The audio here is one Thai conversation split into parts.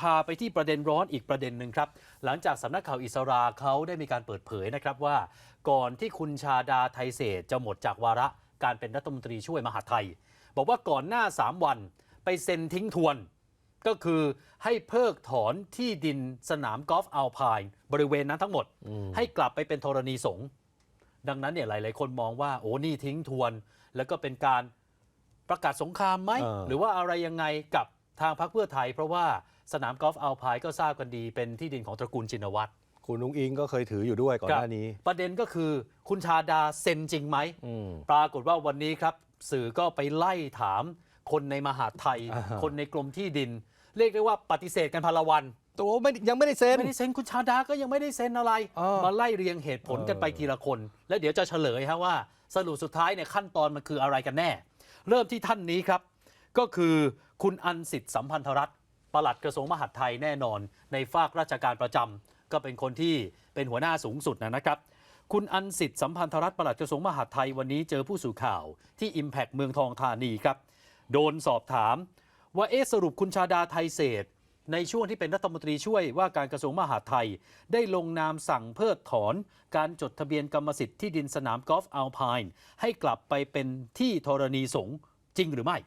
พาไปที่ประเด็นร้อนอีกประเด็นหนึ่งครับ หลังจากสำนักข่าวอิสราเขาได้มีการเปิดเผยนะครับว่า ก่อนที่คุณชาดาไทยเศษจะหมดจากวาระการเป็นรัฐมนตรีช่วยมหาดไทย บอกว่าก่อนหน้า 3 วันไปเซ็นทิ้งทวน ก็คือให้เพิกถอนที่ดินสนามกอล์ฟอัลพายบริเวณนั้นทั้งหมด ให้กลับไปเป็นธรณีสงฆ์ดังนั้นเนี่ยหลาย ๆ คนมองว่าโอ้นี่ทิ้งทวน แล้วก็เป็นการประกาศสงครามไหมเออหรือว่าอะไรยังไงกับ ทางพรรคเพื่อไทย เพราะว่าสนามกอล์ฟอัลพายก็ทราบกันดี เป็นที่ดินของตระกูลชินวัตรคุณนุ้งอิงก็เคยถืออยู่ด้วยก่อนหน้านี้ ประเด็นก็คือคุณชาดาเซ็นจริงไหมอืมปรากฏว่าวันนี้ครับ สื่อก็ไปไล่ถาม คนในมหาดไทยอ่าฮะคนในกรมที่ดิน เรียกได้ว่าปฏิเสธกันพนละวันตัวไม่ยังไม่ได้เซ็นไม่ได้เซ็นคุณชาดาก็ยังไม่ได้เซ็นอะไรเออมาไล่เรียงเหตุผลกันไปเออทีละคน แล้วเดี๋ยวจะเฉลยฮะว่า สรุปสุดท้ายเนี่ยขั้นตอนมันคืออะไรกันแน่ เริ่มที่ท่านนี้ครับ ก็คือคุณอันสิทธิ์สัมพันธรัตน์ปลัดกระทรวงมหาดไทยแน่นอน ในฝากราชการประจำก็เป็นคนที่เป็นหัวหน้าสูงสุดนะครับคุณอันสิทธิ์สัมพันธรัตน์ปลัดกระทรวงมหาดไทยวันนี้เจอผู้สื่อข่าวที่ Impact เมืองทองธานีครับ โดนสอบถามว่าเอ๊สรุปคุณชาดาไทยเศษ ในช่วงที่เป็นรัฐมนตรีช่วยว่าการกระทรวงมหาดไทย ได้ลงนามสั่งเพิกถอน การจดทะเบียนกรรมสิทธิ์ที่ดินสนามกอล์ฟอัลพายให้กลับไปเป็นที่ธรณีสงฆ์จริงหรือไม่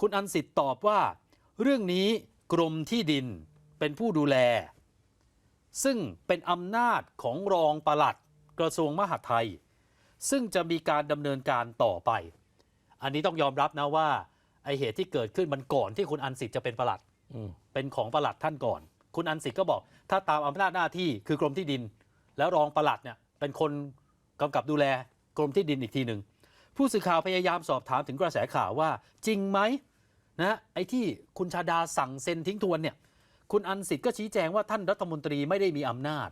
คุณอันสิทธิ์ตอบว่า เรื่องนี้กรมที่ดินเป็นผู้ดูแล ซึ่งเป็นอำนาจของรองปลัดกระทรวงมหาดไทย ซึ่งจะมีการดำเนินการต่อไป อันนี้ต้องยอมรับนะว่าไอเหตุที่เกิดขึ้นมันก่อนที่คุณอันสิทธิ์จะเป็นปลัดเป็นของปลัดท่านก่อน คุณอันสิทธิ์ก็บอก ถ้าตามอำนาจหน้าที่คือกรมที่ดิน แล้วรองปลัดเนี่ยเป็นคนกำกับดูแลกรมที่ดินอีกทีหนึ่งผู้สื่อข่าวพยายามสอบถามถึงกระแสข่าวว่า จริงไหม นะไอ้ที่คุณชาดาสั่งเซ็นทิ้งทวนเนี่ยคุณอันสิทธิ์ก็ชี้แจงว่าท่านรัฐมนตรีไม่ได้มีอำนาจ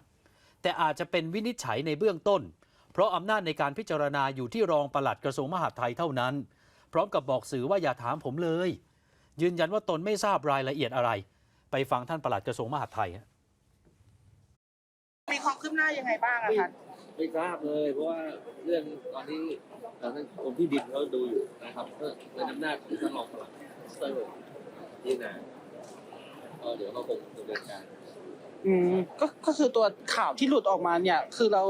แต่อาจจะเป็นวินิจฉัยในเบื้องต้น เพราะอำนาจในการพิจารณาอยู่ที่รองปลัดกระทรวงมหาดไทยเท่านั้น พร้อมกับบอกสื่อว่าอย่าถามผมเลย ยืนยันว่าตนไม่ทราบรายละเอียดอะไร ไปฟังท่านปลัดกระทรวงมหาดไทยฮะมีความคืบหน้ายังไงบ้างอะคะไม่ทราบเลย เพราะว่าเรื่องตอนนี้ทางกรมที่ดินเขาดูอยู่นะครับเพื่อเป็นอำนาจของท่านรองปลัด เตอร์ที่นาก็เดี๋ยวเขาคงดำเนินการอืมก็ก็คือตัวข่าวที่หลุดออกมาเนี่ย คือเรา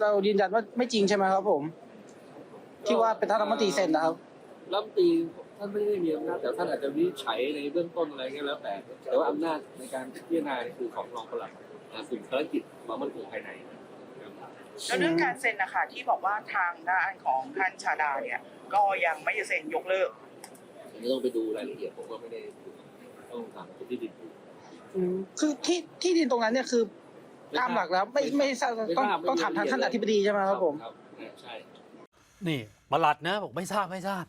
เรายืนยันว่าไม่จริงใช่ไหมครับ ผม ที่ว่าเป็นท่านรัฐมนตรีเซ็นนะครับ รัฐมนตรีท่านไม่ได้มีอำนาจแต่ท่านอาจจะวินิจฉัยในเบื้องต้นอะไรก็แล้วแต่ แต่ว่าอำนาจในการพิจารณาเนี่ยคือของรองปลัดนะกลุ่มภารกิจความมั่นคงภายในนะครับ แล้วเรื่องการเซ็นนะคะที่บอกว่าทางด้านของท่านชาดาเนี่ย ก็ยังไม่จะเซ็นยกเลิก อันนี้ต้องไปดูรายละเอียดผมก็ไม่ได้ดูต้องถามกรมที่ดินดูอืมคือที่ที่ดินตรงนั้นเนี่ยคือไม่ทราบตามหลักแล้ว ไม่ไม่ทราบไม่ต้องทราบต้องถามทางท่านอธิบดีใช่ไหมครับผม ครับใช่ นี่ปลัดนะบอกไม่ทราบไม่ทราบ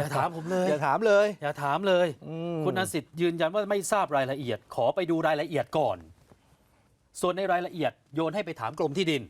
อย่าถามผมเลย อย่าถามเลยอย่าถามเลย อืมคุณอันสิทธิ์ยืนยันว่าไม่ทราบรายละเอียด ขอไปดูรายละเอียดก่อน ส่วนในรายละเอียดโยนให้ไปถามกรมที่ดิน